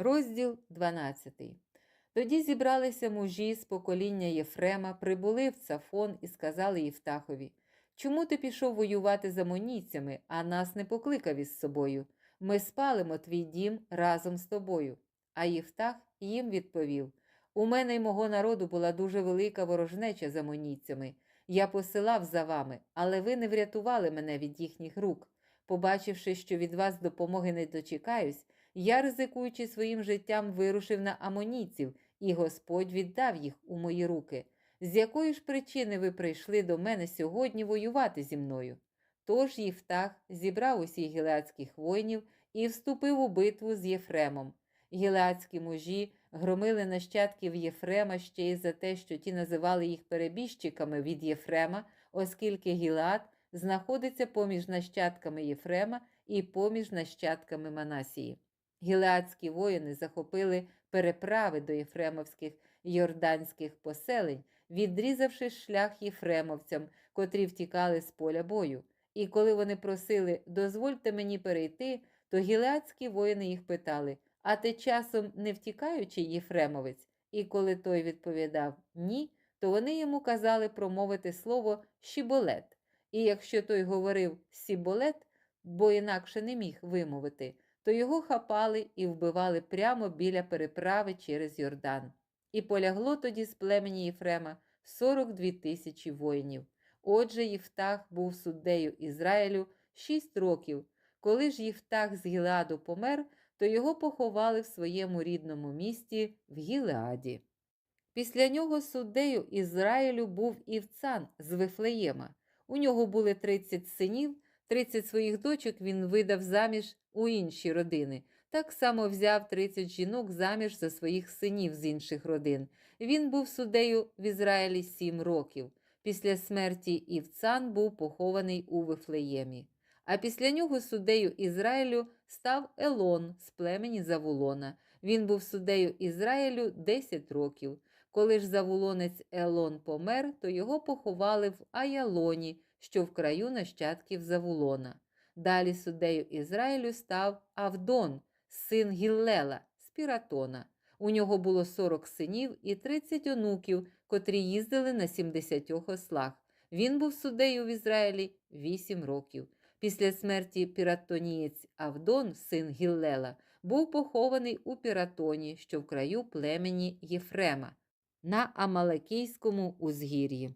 Розділ 12. Тоді зібралися мужі з покоління Єфрема, прибули в Цафон і сказали Євтахові: Чому ти пішов воювати з амонійцями, а нас не покликав із собою? Ми спалимо твій дім разом з тобою. А Євтах їм відповів: У мене й мого народу була дуже велика ворожнеча з амонійцями. Я посилав за вами, але ви не врятували мене від їхніх рук. Побачивши, що від вас допомоги не дочекаюсь, я, ризикуючи своїм життям, вирушив на амонійців, і Господь віддав їх у мої руки. З якої ж причини ви прийшли до мене сьогодні воювати зі мною? Тож Єфтах зібрав усіх гілеадських воїнів і вступив у битву з Єфремом. Гілеадські мужі громили нащадків Єфрема ще й за те, що ті називали їх перебіжчиками від Єфрема, оскільки Гілеад знаходиться поміж нащадками Єфрема і поміж нащадками Манасії. Гілеадські воїни захопили переправи до єфремовських йорданських поселень, відрізавши шлях єфремовцям, котрі втікали з поля бою. І коли вони просили дозвольте мені перейти, то гілеадські воїни їх питали А ти часом не втікаючи єфремовець? І коли той відповідав ні, то вони йому казали промовити слово щіболет. І якщо той говорив сіболет, бо інакше не міг вимовити, то його хапали і вбивали прямо біля переправи через Йордан. І полягло тоді з племені Єфрема 42 тисячі воїнів. Отже, Єфтах був суддею Ізраїлю шість років. Коли ж Єфтах з Гілеаду помер, то його поховали в своєму рідному місті в Гілеаді. Після нього суддею Ізраїлю був Івцан з Вифлеєма. У нього були 30 синів, 30 своїх дочок він видав заміж у інші родини. Так само взяв 30 жінок заміж за своїх синів з інших родин. Він був суддею в Ізраїлі сім років. Після смерті Івцан був похований у Вифлеємі. А після нього суддею Ізраїлю став Елон з племені Завулона. Він був суддею Ізраїлю 10 років. Коли ж Завулонець Елон помер, то його поховали в Аялоні, що в краю нащадків Завулона. Далі суддею Ізраїлю став Авдон, син Гіллела з. У нього було 40 синів і 30 онуків, котрі їздили на 70 ослах. Він був суддею в Ізраїлі 8 років. Після смерті піратонієць Авдон, син Гіллела, був похований у Піратоні, що в краю племені Єфрема, на Амалекійському узгір'ї.